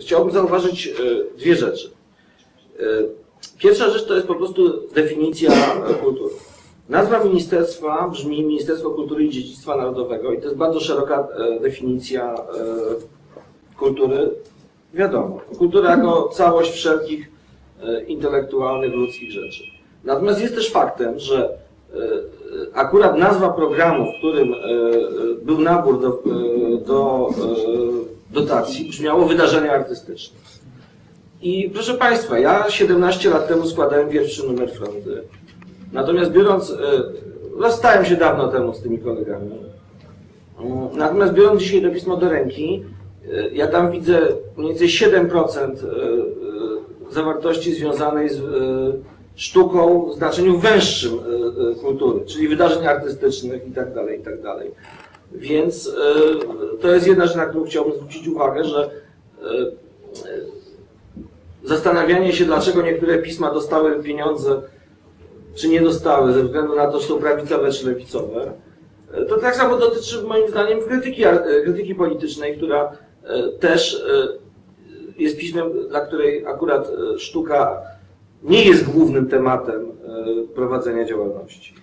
Chciałbym zauważyć dwie rzeczy. Pierwsza rzecz to jest po prostu definicja kultury. Nazwa ministerstwa brzmi Ministerstwo Kultury i Dziedzictwa Narodowego i to jest bardzo szeroka definicja kultury. Wiadomo, kultura jako całość wszelkich intelektualnych, ludzkich rzeczy. Natomiast jest też faktem, że akurat nazwa programu, w którym był nabór do, do dotacji, brzmiało wydarzenia artystyczne. I proszę Państwa, ja 17 lat temu składałem pierwszy numer fronty. Natomiast biorąc, rozstałem się dawno temu z tymi kolegami. Natomiast biorąc dzisiaj to pismo do ręki, ja tam widzę mniej więcej 7% zawartości związanej z sztuką w znaczeniu węższym kultury, czyli wydarzeń artystycznych itd. tak itd. Więc to jest jedna rzecz, na którą chciałbym zwrócić uwagę, że zastanawianie się, dlaczego niektóre pisma dostały pieniądze, czy nie dostały, ze względu na to, czy są prawicowe, czy lewicowe, to tak samo dotyczy moim zdaniem krytyki, krytyki politycznej, która też jest pismem, dla której akurat sztuka nie jest głównym tematem prowadzenia działalności.